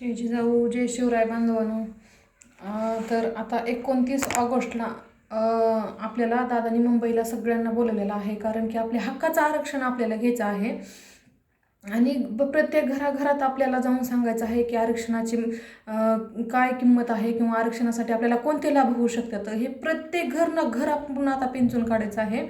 जय जिजाऊ जय शिवराय बांधवानो तर आता एकोणतीस ऑगस्टला आपल्याला दादानी मुंबईला सगळ्यांना बोलवलेलं आहे. कारण की आपल्या हक्काचं आरक्षण आपल्याला घ्यायचं आहे. आणि ब- प्रत्येक घराघरात आपल्याला जाऊन सांगायचं आहे की आरक्षणाची काय किंमत आहे किंवा आरक्षणासाठी आपल्याला कोणते लाभ होऊ शकतात? हे प्रत्येक घर ना घर आपण आता पिंचून काढायचं आहे.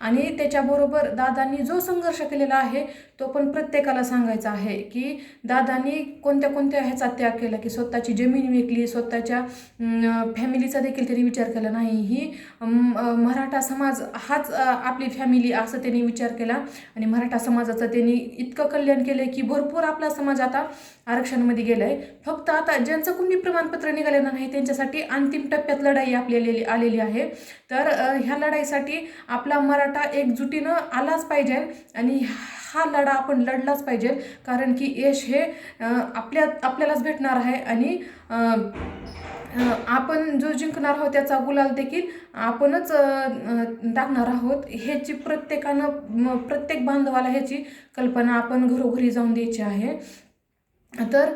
आणि त्याच्याबरोबर दादांनी जो संघर्ष केलेला आहे तो पण प्रत्येकाला सांगायचा आहे की दादांनी कोणत्या कोणत्या ह्याचा त्याग केला की स्वतःची जमीन विकली स्वतःच्या फॅमिलीचा देखील त्यांनी विचार केला नाही. ही मराठा समाज हाच आपली फॅमिली असं त्यांनी विचार केला आणि मराठा समाजाचं त्यांनी इतकं कल्याण केलं की भरपूर आपला समाज आता आरक्षणामध्ये गेलाय. फक्त आता ज्यांचं कुणी प्रमाणपत्र निघालेलं नाही त्यांच्यासाठी अंतिम टप्प्यात लढाई आपल्याला आलेली आहे. तर ह्या लढाईसाठी आपला मराठा एकजुटीनं आलाच पाहिजे आणि हा लढा आपण लढलाच पाहिजे. कारण की यश हे आपल्या आपल्यालाच भेटणार आहे आणि आपण जो जिंकणार आहोत त्याचा गुलाल देखील आपणच टाकणार आहोत. ह्याची प्रत्येकानं प्रत्येक बांधवाला ह्याची कल्पना आपण घरोघरी जाऊन द्यायची आहे. तर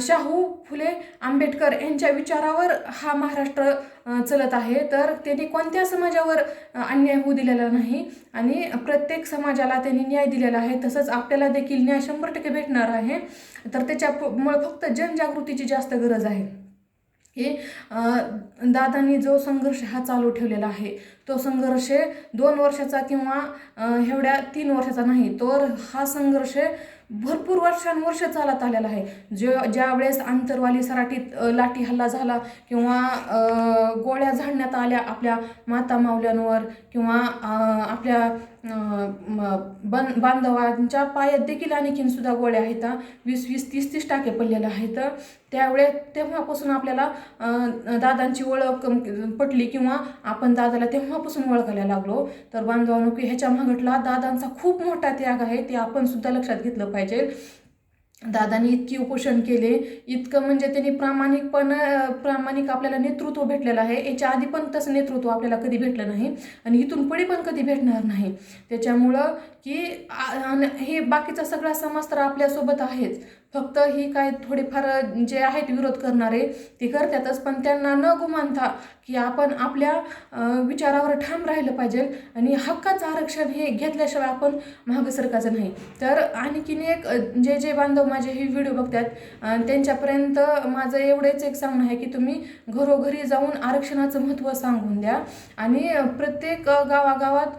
शाहू फुले आंबेडकर यांच्या विचारावर हा महाराष्ट्र चलत आहे. तर त्यांनी कोणत्या समाजावर अन्याय होऊ दिलेला नाही आणि प्रत्येक समाजाला त्यांनी न्याय दिलेला आहे तसंच आपल्याला देखील न्याय शंभर टक्के भेटणार आहे. तर त्याच्यामुळं फक्त जनजागृतीची जास्त गरज आहे. हे दादांनी जो संघर्ष हा चालू ठेवलेला आहे तो संघर्ष दोन वर्षाचा किंवा एवढ्या तीन वर्षाचा नाही. तर हा संघर्ष भरपूर वर्षानुवर्ष चालत आलेला आहे. जे ज्या वेळेस आंतरवाली सराटीत लाठी हल्ला झाला किंवा गोळ्या झाडण्यात आल्या आपल्या माता मावल्यांवर किंवा आपल्या बन बांधवांच्या पायात देखील आणखीन सुद्धा गोळ्या आहेत वीस वीस तीस तीस टाके पडलेले आहेत. त्यावेळे तेव्हापासून आपल्याला दादांची ओळख पटली किंवा आपण दादाला तेव्हा तेव्हापासून ओळखायला लागलो. तर बांधवांनो की ह्याच्या मागटला दादांचा खूप मोठा त्याग आहे ते आपण सुद्धा लक्षात घेतलं पाहिजे. दादांनी इतकी उपोषण केले. इतकं म्हणजे त्यांनी प्रामाणिकपण प्रामाणिक आपल्याला नेतृत्व भेटलेलं आहे. याच्या आधी पण तसं नेतृत्व आपल्याला कधी भेटलं नाही आणि इथून पुढे पण कधी भेटणार नाही. त्याच्यामुळं की हे बाकीचा सगळा समाज तर आपल्यासोबत आहेच. फक्त ही काय थोडेफार जे आहेत विरोध करणारे ते करतातच. पण त्यांना न गुमानता की आपण आपल्या विचारावर ठाम राहिलं पाहिजे आणि हक्काचं आरक्षण हे घेतल्याशिवाय आपण मागं नाही. तर आणखीन एक जे जे बांधव माझे हे व्हिडिओ बघतात. त्यांच्यापर्यंत माझं एवढंच एक सांगणं आहे की तुम्ही घरोघरी जाऊन आरक्षणाचं महत्त्व सांगून द्या. आणि प्रत्येक गावागावात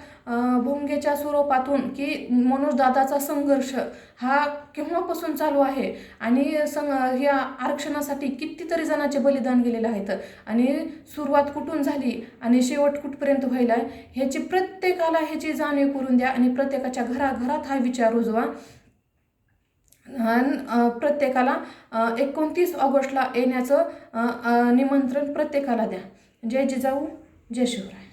भोंग्याच्या स्वरूपातून की मनोजदादाचा संघर्ष हा केव्हापासून चालू आहे? आणि सं ह्या आरक्षणासाठी कितीतरी जणांचे बलिदान गेलेले आहेत. आणि सुरुवात कुठून झाली आणि शेवट कुठपर्यंत व्हायला आहे ह्याची प्रत्येकाला ह्याची जाणीव करून द्या आणि प्रत्येकाच्या घराघरात हा विचार रुजवा. प्रत्येकाला एकोणतीस ऑगस्टला येण्याचं निमंत्रण प्रत्येकाला द्या. जय जिजाऊ जय शिवराय.